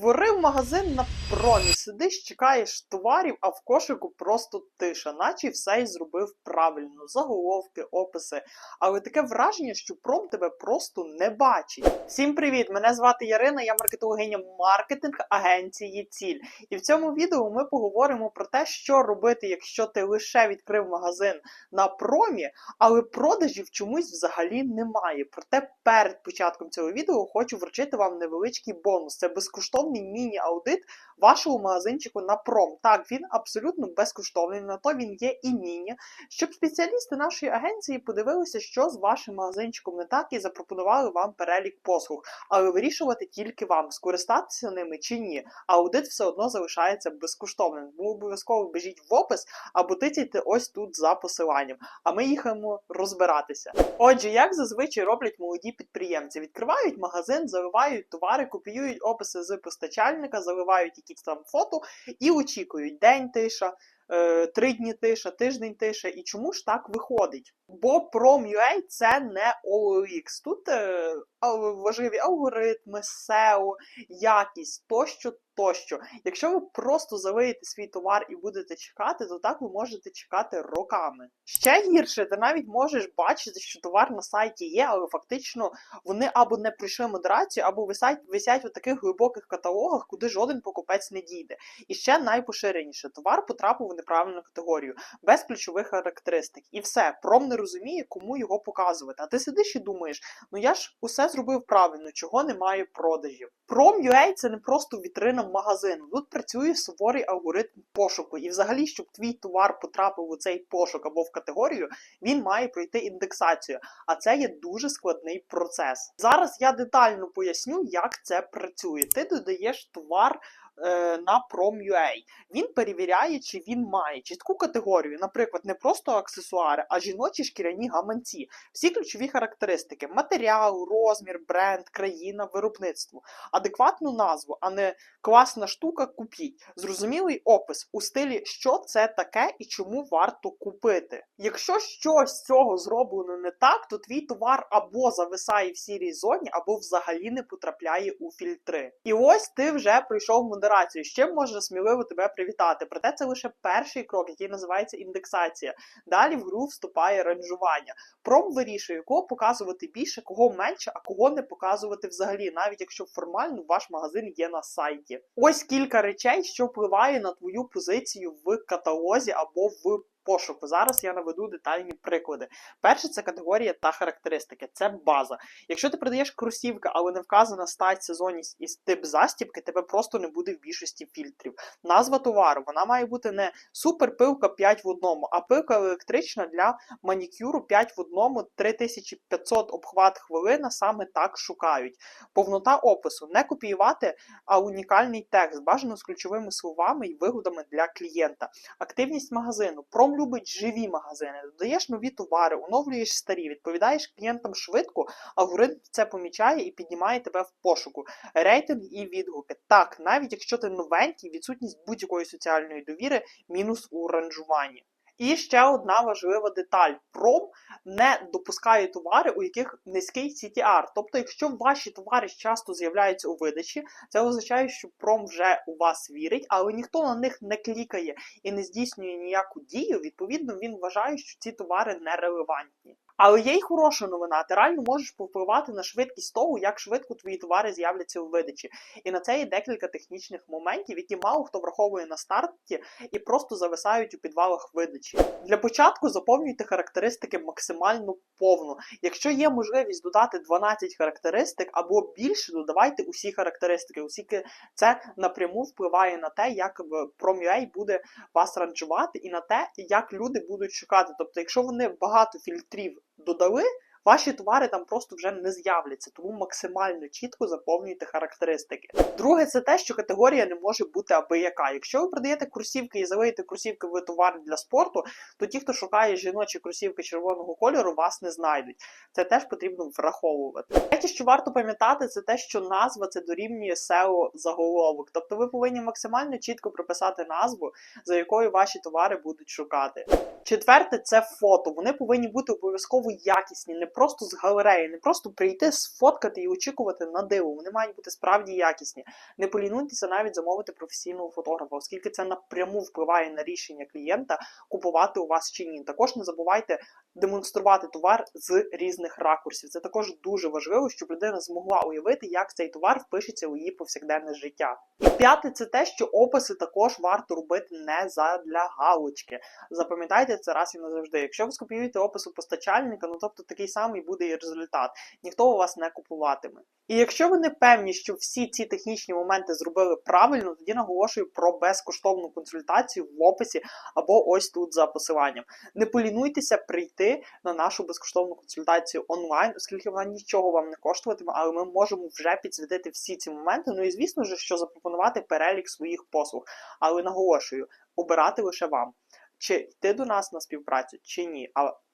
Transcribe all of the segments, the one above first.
Створив магазин на промі, сидиш, чекаєш товарів, а в кошику просто тиша, наче все й зробив правильно. Заголовки, описи. Але таке враження, що пром тебе просто не бачить. Всім привіт! Мене звати Ярина, я маркетологиня маркетинг агенції Ціль. І в цьому відео ми поговоримо про те, що робити, якщо ти лише відкрив магазин на промі, але продажів чомусь взагалі немає. Проте перед початком цього відео хочу вручити вам невеличкий бонус. Це безкоштовний міні-аудит вашого магазинчику на пром. Так, він абсолютно безкоштовний, на то він є і міні, щоб спеціалісти нашої агенції подивилися, що з вашим магазинчиком не так, і запропонували вам перелік послуг. Але вирішувати тільки вам, скористатися ними чи ні. Аудит все одно залишається безкоштовним. Тому обов'язково біжіть в опис або тицяйте ось тут за посиланням. А ми їхаємо розбиратися. Отже, як зазвичай роблять молоді підприємці, відкривають магазин, заливають товари, копіюють описи з постачальника, заливають якісь там фото і очікують день тиша. Е, Три дні тиша, тиждень тиша. І чому ж так виходить? Бо Prom.ua це не OLX. Тут е, важливі алгоритми, SEO, якість тощо, тощо. Якщо ви просто залиєте свій товар і будете чекати, то так ви можете чекати роками. Ще гірше, ти навіть можеш бачити, що товар на сайті є, але фактично вони або не пройшли модерацію, або висять, висять у таких глибоких каталогах, куди жоден покупець не дійде. І ще найпоширеніше, товар потрапив неправильну категорію, без ключових характеристик. І все, пром не розуміє, кому його показувати. А ти сидиш і думаєш, ну я ж усе зробив правильно, чого немає продажів. Prom.ua – це не просто вітрина магазину. Тут працює суворий алгоритм пошуку. І взагалі, щоб твій товар потрапив у цей пошук або в категорію, він має пройти індексацію. А це є дуже складний процес. Зараз я детально поясню, як це працює. Ти додаєш товар. Е, На Prom.ua. Він перевіряє, чи він має чітку категорію, наприклад, не просто аксесуари, а жіночі шкіряні гаманці. Всі ключові характеристики: матеріал, розмір, бренд, країна, виробництво, адекватну назву, а не класна штука, купіть. Зрозумілий опис у стилі, що це таке і чому варто купити. Якщо щось з цього зроблено не так, то твій товар або зависає в сірій зоні, або взагалі не потрапляє у фільтри. І ось ти вже пройшов модерацію. З чим можна сміливо тебе привітати. Проте це лише перший крок, який називається індексація. Далі в гру вступає ранжування. Пром вирішує, кого показувати більше, кого менше, а кого не показувати взагалі, навіть якщо формально ваш магазин є на сайті. Ось кілька речей, що впливає на твою позицію в каталозі або в пошуку. Зараз я наведу детальні приклади. Перше це категорія та характеристики. Це база. Якщо ти продаєш кросівки, але не вказана стать, сезонність і тип застібки, тебе просто не буде в більшості фільтрів. Назва товару вона має бути не супер пилка 5 в одному, а пилка електрична для манікюру 5 в одному, 3500 обхват хвилина, саме так шукають. Повнота опису не копіювати, а унікальний текст, бажано з ключовими словами і вигодами для клієнта. Активність магазину. Пром любить живі магазини. Додаєш нові товари, оновлюєш старі, відповідаєш клієнтам швидко, алгоритм це помічає і піднімає тебе в пошуку. Рейтинг і відгуки. Так, навіть якщо ти новенький, відсутність будь-якої соціальної довіри мінус у ранжуванні. І ще одна важлива деталь: пром не допускає товари, у яких низький CTR. Тобто, якщо ваші товари часто з'являються у видачі, це означає, що пром вже у вас вірить, але ніхто на них не клікає і не здійснює ніяку дію. Відповідно, він вважає, що ці товари нерелевантні. Але є й хороша новина. Ти реально можеш повпливати на швидкість того, як швидко твої товари з'являться у видачі. І на це є декілька технічних моментів, які мало хто враховує на старті і просто зависають у підвалах видачі. Для початку заповнюйте характеристики максимально повно. Якщо є можливість додати 12 характеристик або більше, додавайте усі характеристики, оскільки це напряму впливає на те, як Prom.ua буде вас ранжувати, і на те, як люди будуть шукати. Тобто, якщо вони багато фільтрів dodały? Ваші товари там просто вже не з'являться, тому максимально чітко заповнюйте характеристики. Друге, це те, що категорія не може бути аби яка. Якщо ви продаєте кросівки і залиєте кросівки в товар для спорту, то ті, хто шукає жіночі кросівки червоного кольору, вас не знайдуть. Це теж потрібно враховувати. Третє, що варто пам'ятати, це те, що назва це дорівнює SEO заголовок. Тобто ви повинні максимально чітко прописати назву, за якою ваші товари будуть шукати. Четверте це фото. Вони повинні бути обов'язково якісні, не просто з галереї, не просто прийти, сфоткати і очікувати на диво. Вони мають бути справді якісні. Не полінуйтеся навіть замовити професійного фотографа, оскільки це напряму впливає на рішення клієнта купувати у вас чи ні. Також не забувайте демонструвати товар з різних ракурсів. Це також дуже важливо, щоб людина змогла уявити, як цей товар впишеться у її повсякденне життя. П'яте, це те, що описи також варто робити не задля галочки. Запам'ятайте це раз і назавжди. Якщо ви скопіюєте опис у постачальника, ну тобто такий самий буде і результат. Ніхто у вас не купуватиме. І якщо ви не певні, що всі ці технічні моменти зробили правильно, тоді наголошую про безкоштовну консультацію в описі або ось тут за посиланням. Не полінуйтеся прийти на нашу безкоштовну консультацію онлайн, оскільки вона нічого вам не коштуватиме, але ми можемо вже підсвітити всі ці моменти. Ну і звісно ж, що запропонувати перелік своїх послуг. Але наголошую, обирати лише вам, чи йти до нас на співпрацю, чи ні.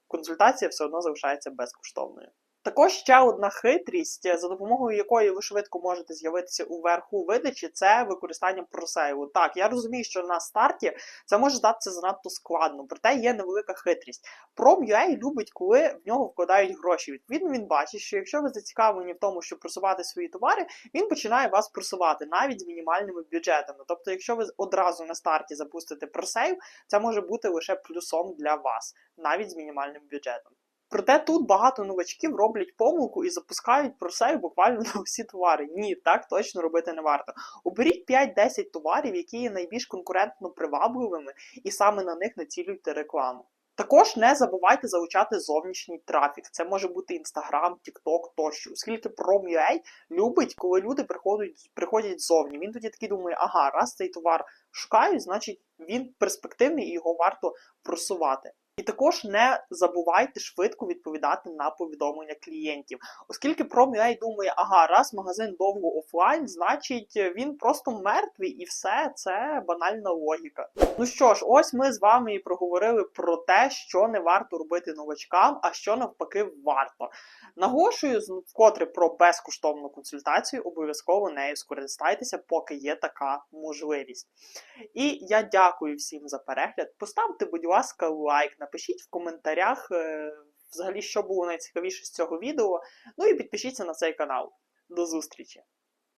Консультація все одно залишається безкоштовною. Також ще одна хитрість, за допомогою якої ви швидко можете з'явитися у верху видачі, це використання просейлу. Так, я розумію, що на старті це може здатися занадто складно, проте є невелика хитрість. Prom.ua любить, коли в нього вкладають гроші. Відповідно, він бачить, що якщо ви зацікавлені в тому, щоб просувати свої товари, він починає вас просувати навіть з мінімальними бюджетами. Тобто, якщо ви одразу на старті запустите просейл, це може бути лише плюсом для вас, навіть з мінімальним бюджетом. Проте тут багато новачків роблять помилку і запускають про себе буквально на усі товари. Ні, так точно робити не варто. Оберіть 5-10 товарів, які є найбільш конкурентно привабливими, і саме на них націлюйте рекламу. Також не забувайте залучати зовнішній трафік. Це може бути Instagram, TikTok тощо, оскільки Prom.ua любить, коли люди приходять приходять ззовні. Він тоді такий думає, ага, раз цей товар шукають, значить він перспективний і його варто просувати. І також не забувайте швидко відповідати на повідомлення клієнтів, оскільки Prom.ua думає, ага, раз магазин довго офлайн, значить він просто мертвий, і все це банальна логіка. Ну що ж, ось ми з вами і проговорили про те, що не варто робити новачкам, а що навпаки варто. Наголошую вкотре про безкоштовну консультацію, обов'язково нею скористайтеся, поки є така можливість. І я дякую всім за перегляд. Поставте, будь ласка, лайк, напишіть в коментарях, е, взагалі, що було найцікавіше з цього відео. Ну і підпишіться на цей канал. До зустрічі!